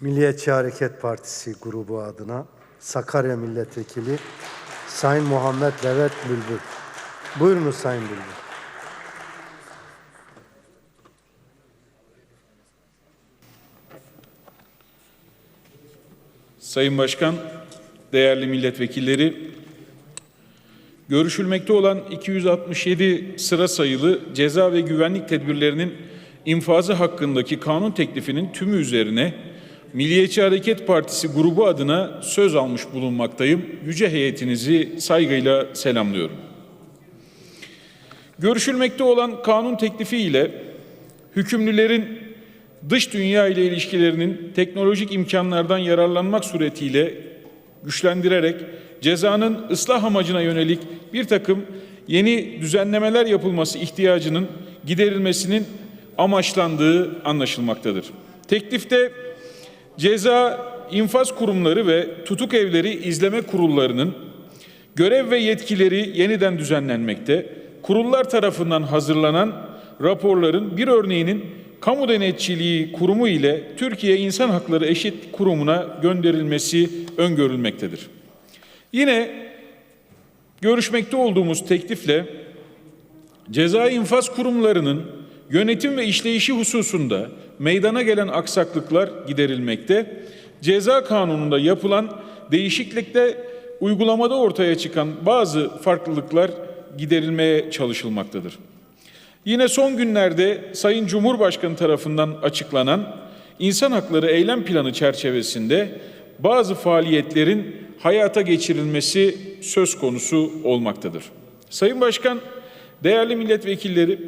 Milliyetçi Hareket Partisi grubu adına Sakarya Milletvekili Sayın Muhammed Levet Bülbül. Buyurunuz Sayın Bülbül. Sayın Başkan, değerli milletvekilleri, görüşülmekte olan 267 sıra sayılı ceza ve güvenlik tedbirlerinin infazı hakkındaki kanun teklifinin tümü üzerine Milliyetçi Hareket Partisi grubu adına söz almış bulunmaktayım. Yüce heyetinizi saygıyla selamlıyorum. Görüşülmekte olan kanun teklifi ile hükümlülerin dış dünya ile ilişkilerinin teknolojik imkanlardan yararlanmak suretiyle güçlendirerek cezanın ıslah amacına yönelik bir takım yeni düzenlemeler yapılması ihtiyacının giderilmesinin amaçlandığı anlaşılmaktadır. Teklifte ceza infaz kurumları ve tutuk evleri izleme kurullarının görev ve yetkileri yeniden düzenlenmekte. Kurullar tarafından hazırlanan raporların bir örneğinin Kamu Denetçiliği Kurumu ile Türkiye İnsan Hakları Eşit Kurumu'na gönderilmesi öngörülmektedir. Yine görüşmekte olduğumuz teklifle ceza infaz kurumlarının yönetim ve işleyişi hususunda meydana gelen aksaklıklar giderilmekte. Ceza kanununda yapılan değişiklikte uygulamada ortaya çıkan bazı farklılıklar giderilmeye çalışılmaktadır. Yine son günlerde Sayın Cumhurbaşkanı tarafından açıklanan insan hakları eylem planı çerçevesinde bazı faaliyetlerin hayata geçirilmesi söz konusu olmaktadır. Sayın Başkan, değerli milletvekilleri,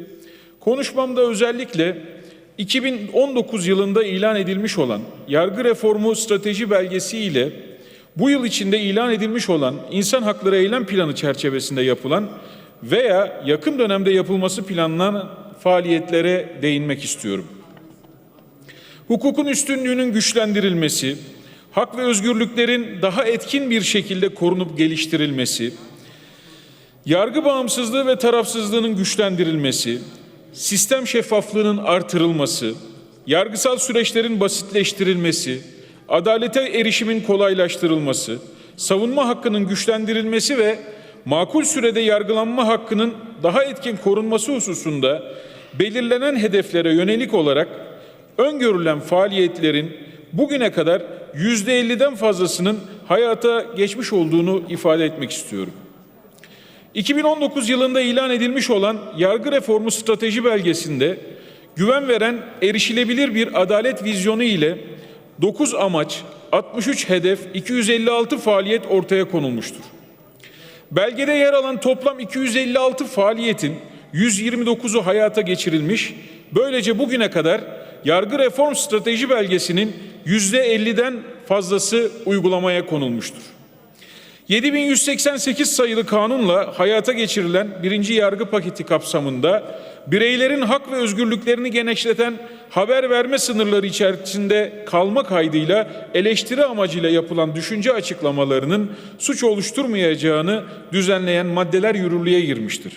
konuşmamda özellikle 2019 yılında ilan edilmiş olan yargı reformu strateji belgesi ile bu yıl içinde ilan edilmiş olan insan hakları eylem planı çerçevesinde yapılan veya yakın dönemde yapılması planlanan faaliyetlere değinmek istiyorum. Hukukun üstünlüğünün güçlendirilmesi, hak ve özgürlüklerin daha etkin bir şekilde korunup geliştirilmesi, yargı bağımsızlığı ve tarafsızlığının güçlendirilmesi, sistem şeffaflığının artırılması, yargısal süreçlerin basitleştirilmesi, adalete erişimin kolaylaştırılması, savunma hakkının güçlendirilmesi ve makul sürede yargılanma hakkının daha etkin korunması hususunda belirlenen hedeflere yönelik olarak öngörülen faaliyetlerin bugüne kadar yüzde 50'den fazlasının hayata geçmiş olduğunu ifade etmek istiyorum. 2019 yılında ilan edilmiş olan yargı reformu strateji belgesinde güven veren erişilebilir bir adalet vizyonu ile 9 amaç, 63 hedef, 256 faaliyet ortaya konulmuştur. Belgede yer alan toplam 256 faaliyetin 129'u hayata geçirilmiş. Böylece bugüne kadar yargı reform strateji belgesinin %50'den fazlası uygulamaya konulmuştur. 7188 sayılı kanunla hayata geçirilen birinci yargı paketi kapsamında bireylerin hak ve özgürlüklerini genişleten haber verme sınırları içerisinde kalma kaydıyla eleştiri amacıyla yapılan düşünce açıklamalarının suç oluşturmayacağını düzenleyen maddeler yürürlüğe girmiştir.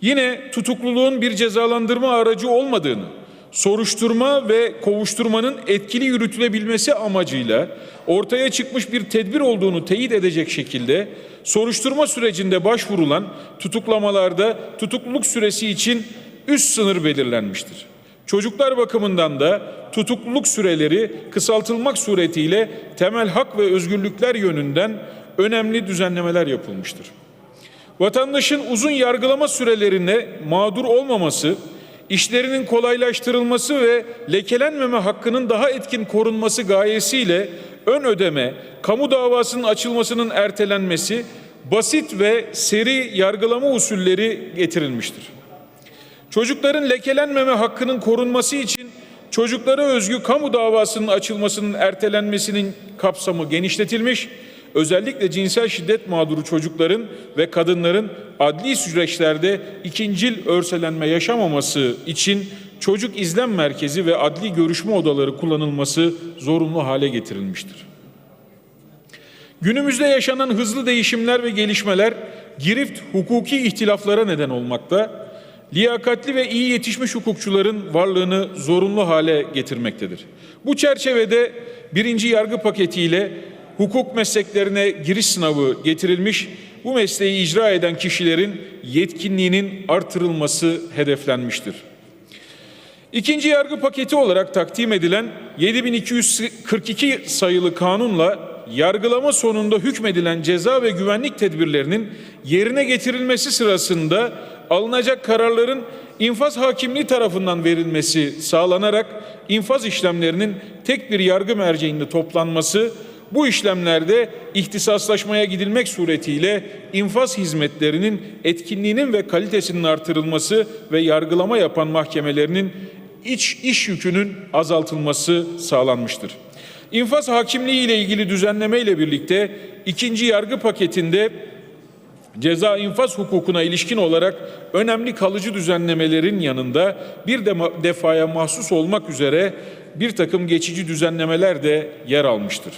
Yine tutukluluğun bir cezalandırma aracı olmadığını, soruşturma ve kovuşturmanın etkili yürütülebilmesi amacıyla ortaya çıkmış bir tedbir olduğunu teyit edecek şekilde soruşturma sürecinde başvurulan tutuklamalarda tutukluluk süresi için üst sınır belirlenmiştir. Çocuklar bakımından da tutukluluk süreleri kısaltılmak suretiyle temel hak ve özgürlükler yönünden önemli düzenlemeler yapılmıştır. Vatandaşın uzun yargılama sürelerine mağdur olmaması, işlerinin kolaylaştırılması ve lekelenmeme hakkının daha etkin korunması gayesiyle ön ödeme, kamu davasının açılmasının ertelenmesi, basit ve seri yargılama usulleri getirilmiştir. Çocukların lekelenmeme hakkının korunması için çocuklara özgü kamu davasının açılmasının ertelenmesinin kapsamı genişletilmiş, özellikle cinsel şiddet mağduru çocukların ve kadınların adli süreçlerde ikincil örselenme yaşamaması için çocuk izlem merkezi ve adli görüşme odaları kullanılması zorunlu hale getirilmiştir. Günümüzde yaşanan hızlı değişimler ve gelişmeler girift hukuki ihtilaflara neden olmakta liyakatli ve iyi yetişmiş hukukçuların varlığını zorunlu hale getirmektedir. Bu çerçevede birinci yargı paketiyle hukuk mesleklerine giriş sınavı getirilmiş, bu mesleği icra eden kişilerin yetkinliğinin artırılması hedeflenmiştir. İkinci yargı paketi olarak takdim edilen 7242 sayılı kanunla yargılama sonunda hükmedilen ceza ve güvenlik tedbirlerinin yerine getirilmesi sırasında alınacak kararların infaz hakimliği tarafından verilmesi sağlanarak infaz işlemlerinin tek bir yargı merceğinde toplanması bu işlemlerde ihtisaslaşmaya gidilmek suretiyle infaz hizmetlerinin etkinliğinin ve kalitesinin artırılması ve yargılama yapan mahkemelerinin iç iş yükünün azaltılması sağlanmıştır. İnfaz hakimliği ile ilgili düzenleme ile birlikte ikinci yargı paketinde ceza infaz hukukuna ilişkin olarak önemli kalıcı düzenlemelerin yanında bir de defaya mahsus olmak üzere bir takım geçici düzenlemeler de yer almıştır.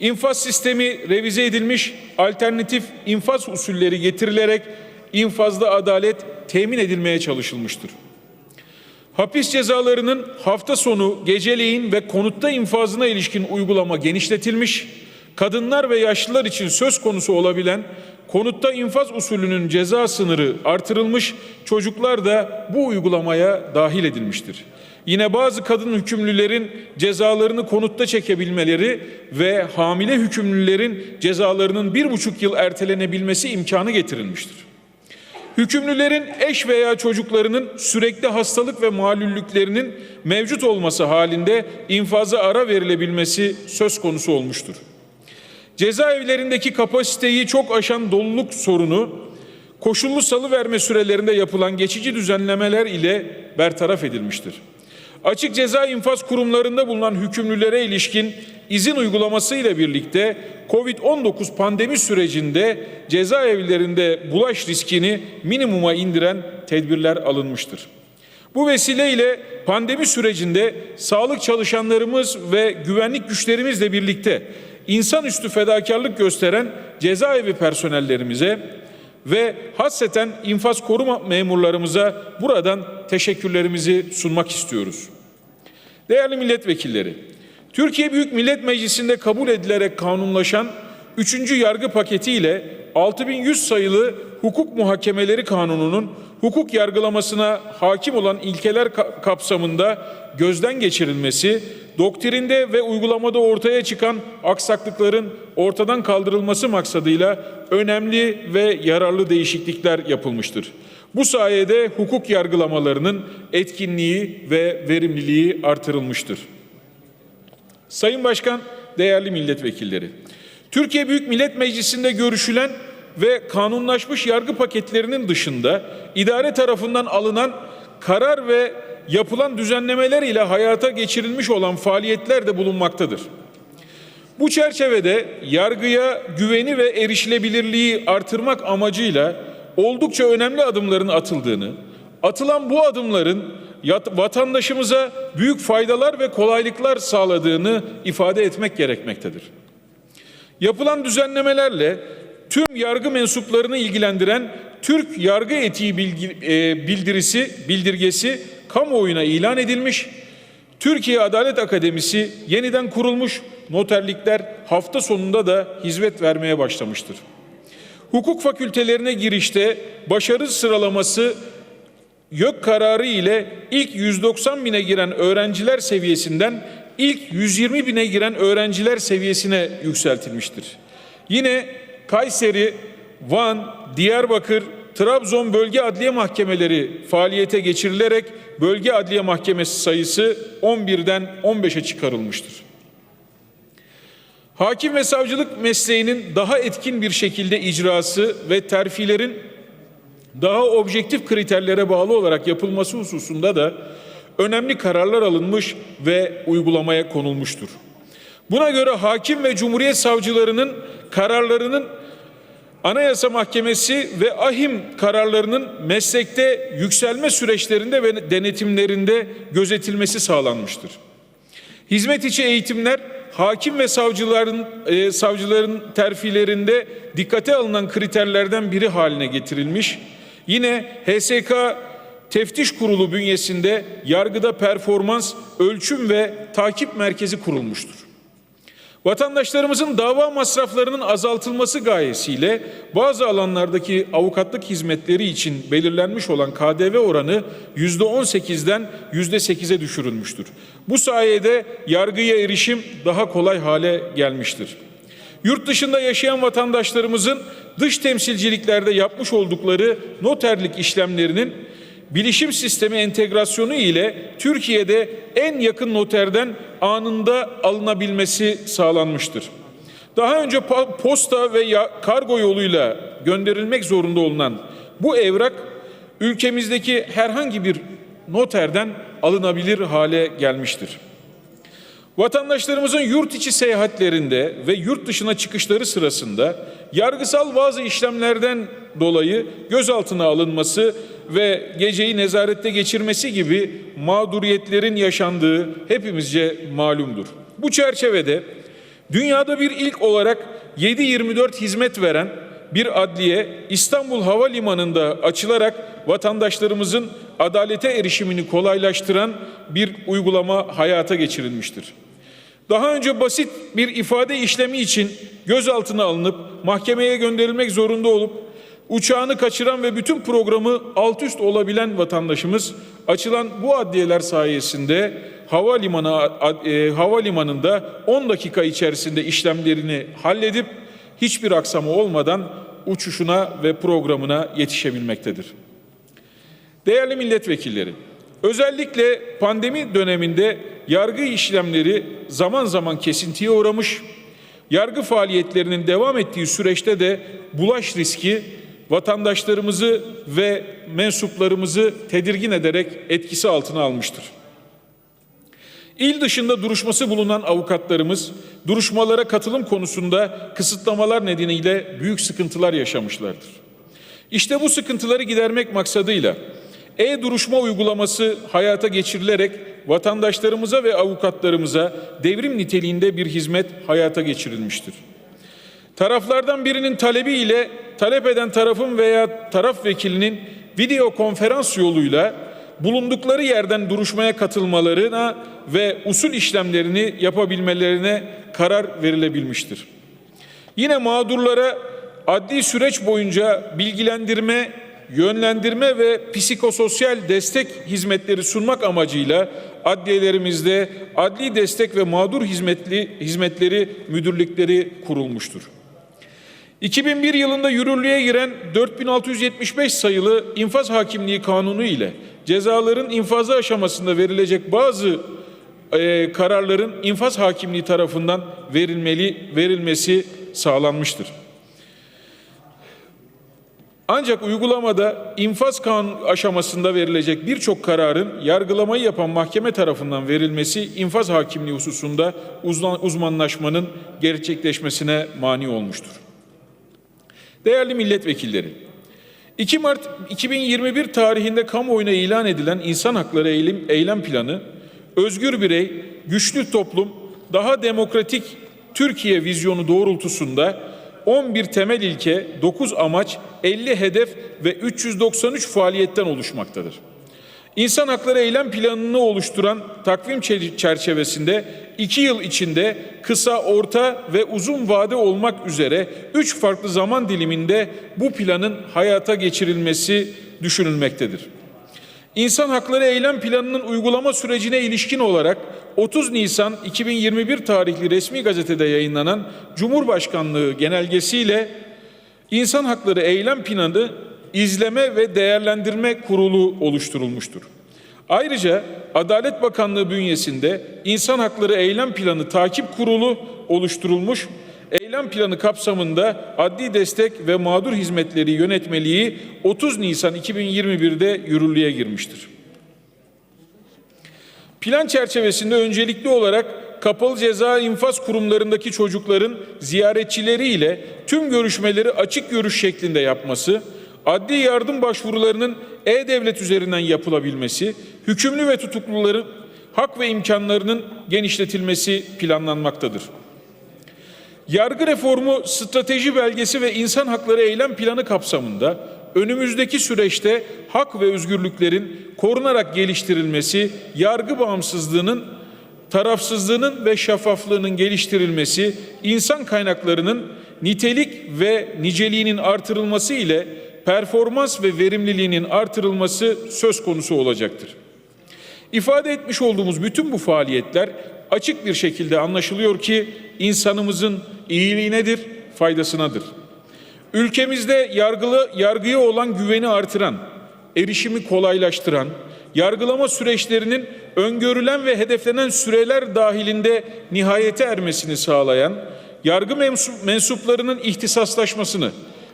İnfaz sistemi revize edilmiş, alternatif infaz usulleri getirilerek infazda adalet temin edilmeye çalışılmıştır. Hapis cezalarının hafta sonu, geceleyin ve konutta infazına ilişkin uygulama genişletilmiş, kadınlar ve yaşlılar için söz konusu olabilen konutta infaz usulünün ceza sınırı artırılmış, çocuklar da bu uygulamaya dahil edilmiştir. Yine bazı kadın hükümlülerin cezalarını konutta çekebilmeleri ve hamile hükümlülerin cezalarının bir buçuk yıl ertelenebilmesi imkanı getirilmiştir. Hükümlülerin eş veya çocuklarının sürekli hastalık ve malüllüklerinin mevcut olması halinde infaza ara verilebilmesi söz konusu olmuştur. Cezaevlerindeki kapasiteyi çok aşan doluluk sorunu koşullu salı verme sürelerinde yapılan geçici düzenlemeler ile bertaraf edilmiştir. Açık ceza infaz kurumlarında bulunan hükümlülere ilişkin izin uygulaması ile birlikte Covid-19 pandemi sürecinde cezaevlerinde bulaş riskini minimuma indiren tedbirler alınmıştır. Bu vesileyle pandemi sürecinde sağlık çalışanlarımız ve güvenlik güçlerimizle birlikte insanüstü fedakarlık gösteren cezaevi personellerimize ve hasreten infaz koruma memurlarımıza buradan teşekkürlerimizi sunmak istiyoruz. Değerli milletvekilleri, Türkiye Büyük Millet Meclisi'nde kabul edilerek kanunlaşan 3. yargı paketi ile 6100 sayılı hukuk muhakemeleri kanununun hukuk yargılamasına hakim olan ilkeler kapsamında gözden geçirilmesi, doktrinde ve uygulamada ortaya çıkan aksaklıkların ortadan kaldırılması maksadıyla önemli ve yararlı değişiklikler yapılmıştır. Bu sayede hukuk yargılamalarının etkinliği ve verimliliği artırılmıştır. Sayın Başkan, değerli milletvekilleri, Türkiye Büyük Millet Meclisi'nde görüşülen ve kanunlaşmış yargı paketlerinin dışında idare tarafından alınan karar ve yapılan düzenlemeler ile hayata geçirilmiş olan faaliyetler de bulunmaktadır. Bu çerçevede yargıya güveni ve erişilebilirliği artırmak amacıyla oldukça önemli adımların atıldığını, atılan bu adımların vatandaşımıza büyük faydalar ve kolaylıklar sağladığını ifade etmek gerekmektedir. Yapılan düzenlemelerle tüm yargı mensuplarını ilgilendiren Türk Yargı Etiği e, bildirisi, bildirgesi kamuoyuna ilan edilmiş. Türkiye Adalet Akademisi yeniden kurulmuş, noterlikler hafta sonunda da hizmet vermeye başlamıştır. Hukuk fakültelerine girişte başarı sıralaması YÖK kararı ile ilk 190 bine giren öğrenciler seviyesinden ilk 120 bine giren öğrenciler seviyesine yükseltilmiştir. Yine Kayseri, Van, Diyarbakır, Trabzon bölge adliye mahkemeleri faaliyete geçirilerek bölge adliye mahkemesi sayısı 11'den 15'e çıkarılmıştır. Hakim ve savcılık mesleğinin daha etkin bir şekilde icrası ve terfilerin daha objektif kriterlere bağlı olarak yapılması hususunda da önemli kararlar alınmış ve uygulamaya konulmuştur. Buna göre hakim ve cumhuriyet savcılarının kararlarının Anayasa Mahkemesi ve ahim kararlarının meslekte yükselme süreçlerinde ve denetimlerinde gözetilmesi sağlanmıştır. Hizmet içi eğitimler hakim ve savcıların e, savcıların terfilerinde dikkate alınan kriterlerden biri haline getirilmiş Yine HSK Teftiş Kurulu bünyesinde yargıda performans, ölçüm ve takip merkezi kurulmuştur. Vatandaşlarımızın dava masraflarının azaltılması gayesiyle bazı alanlardaki avukatlık hizmetleri için belirlenmiş olan KDV oranı %18'den %8'e düşürülmüştür. Bu sayede yargıya erişim daha kolay hale gelmiştir. Yurt dışında yaşayan vatandaşlarımızın dış temsilciliklerde yapmış oldukları noterlik işlemlerinin bilişim sistemi entegrasyonu ile Türkiye'de en yakın noterden anında alınabilmesi sağlanmıştır. Daha önce posta ve kargo yoluyla gönderilmek zorunda olunan bu evrak ülkemizdeki herhangi bir noterden alınabilir hale gelmiştir. Vatandaşlarımızın yurt içi seyahatlerinde ve yurt dışına çıkışları sırasında yargısal bazı işlemlerden dolayı gözaltına alınması ve geceyi nezarette geçirmesi gibi mağduriyetlerin yaşandığı hepimizce malumdur. Bu çerçevede dünyada bir ilk olarak 7-24 hizmet veren bir adliye İstanbul Havalimanı'nda açılarak vatandaşlarımızın adalete erişimini kolaylaştıran bir uygulama hayata geçirilmiştir. Daha önce basit bir ifade işlemi için gözaltına alınıp mahkemeye gönderilmek zorunda olup uçağını kaçıran ve bütün programı alt üst olabilen vatandaşımız açılan bu adliyeler sayesinde havalimanı e, havalimanında 10 dakika içerisinde işlemlerini halledip hiçbir aksama olmadan uçuşuna ve programına yetişebilmektedir. Değerli milletvekilleri, özellikle pandemi döneminde yargı işlemleri zaman zaman kesintiye uğramış, yargı faaliyetlerinin devam ettiği süreçte de bulaş riski vatandaşlarımızı ve mensuplarımızı tedirgin ederek etkisi altına almıştır. İl dışında duruşması bulunan avukatlarımız duruşmalara katılım konusunda kısıtlamalar nedeniyle büyük sıkıntılar yaşamışlardır. İşte bu sıkıntıları gidermek maksadıyla e-duruşma uygulaması hayata geçirilerek vatandaşlarımıza ve avukatlarımıza devrim niteliğinde bir hizmet hayata geçirilmiştir. Taraflardan birinin talebi ile talep eden tarafın veya taraf vekilinin video konferans yoluyla bulundukları yerden duruşmaya katılmalarına ve usul işlemlerini yapabilmelerine karar verilebilmiştir. Yine mağdurlara adli süreç boyunca bilgilendirme, yönlendirme ve psikososyal destek hizmetleri sunmak amacıyla adliyelerimizde adli destek ve mağdur hizmetli hizmetleri müdürlükleri kurulmuştur. 2001 yılında yürürlüğe giren 4675 sayılı infaz hakimliği kanunu ile cezaların infazı aşamasında verilecek bazı e, kararların infaz hakimliği tarafından verilmeli verilmesi sağlanmıştır. Ancak uygulamada infaz kanun aşamasında verilecek birçok kararın yargılamayı yapan mahkeme tarafından verilmesi infaz hakimliği hususunda uzman, uzmanlaşmanın gerçekleşmesine mani olmuştur. Değerli milletvekilleri, 2 Mart 2021 tarihinde kamuoyuna ilan edilen İnsan Hakları Eylem, Eylem Planı, özgür birey, güçlü toplum, daha demokratik Türkiye vizyonu doğrultusunda 11 temel ilke, 9 amaç, 50 hedef ve 393 faaliyetten oluşmaktadır. İnsan Hakları Eylem Planı'nı oluşturan takvim çerçevesinde iki yıl içinde kısa, orta ve uzun vade olmak üzere üç farklı zaman diliminde bu planın hayata geçirilmesi düşünülmektedir. İnsan Hakları Eylem Planı'nın uygulama sürecine ilişkin olarak 30 Nisan 2021 tarihli resmi gazetede yayınlanan Cumhurbaşkanlığı genelgesiyle İnsan Hakları Eylem Planı İzleme ve Değerlendirme Kurulu oluşturulmuştur. Ayrıca Adalet Bakanlığı bünyesinde İnsan Hakları Eylem Planı Takip Kurulu oluşturulmuş. Eylem planı kapsamında adli destek ve mağdur hizmetleri yönetmeliği 30 Nisan 2021'de yürürlüğe girmiştir. Plan çerçevesinde öncelikli olarak kapalı ceza infaz kurumlarındaki çocukların ziyaretçileriyle tüm görüşmeleri açık görüş şeklinde yapması, adli yardım başvurularının e-devlet üzerinden yapılabilmesi, hükümlü ve tutukluların hak ve imkanlarının genişletilmesi planlanmaktadır. Yargı reformu strateji belgesi ve insan hakları eylem planı kapsamında önümüzdeki süreçte hak ve özgürlüklerin korunarak geliştirilmesi, yargı bağımsızlığının tarafsızlığının ve şeffaflığının geliştirilmesi, insan kaynaklarının nitelik ve niceliğinin artırılması ile performans ve verimliliğinin artırılması söz konusu olacaktır. İfade etmiş olduğumuz bütün bu faaliyetler açık bir şekilde anlaşılıyor ki insanımızın iyiliğinedir, faydasınadır. Ülkemizde yargılı, yargıya olan güveni artıran, erişimi kolaylaştıran, yargılama süreçlerinin öngörülen ve hedeflenen süreler dahilinde nihayete ermesini sağlayan, yargı mensup- mensuplarının ihtisaslaşmasını,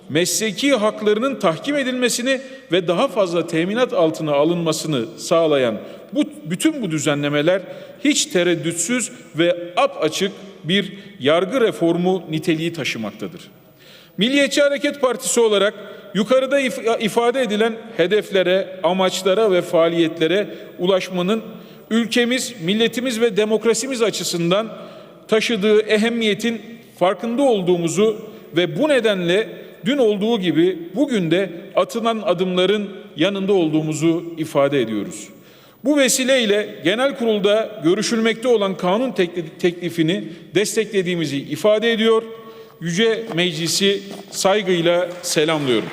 mesleki haklarının tahkim edilmesini ve daha fazla teminat altına alınmasını sağlayan bu bütün bu düzenlemeler hiç tereddütsüz ve açık bir yargı reformu niteliği taşımaktadır. Milliyetçi Hareket Partisi olarak yukarıda if- ifade edilen hedeflere, amaçlara ve faaliyetlere ulaşmanın ülkemiz, milletimiz ve demokrasimiz açısından taşıdığı ehemmiyetin farkında olduğumuzu ve bu nedenle dün olduğu gibi bugün de atılan adımların yanında olduğumuzu ifade ediyoruz. Bu vesileyle genel kurulda görüşülmekte olan kanun tekli- teklifini desteklediğimizi ifade ediyor. Yüce Meclisi saygıyla selamlıyorum.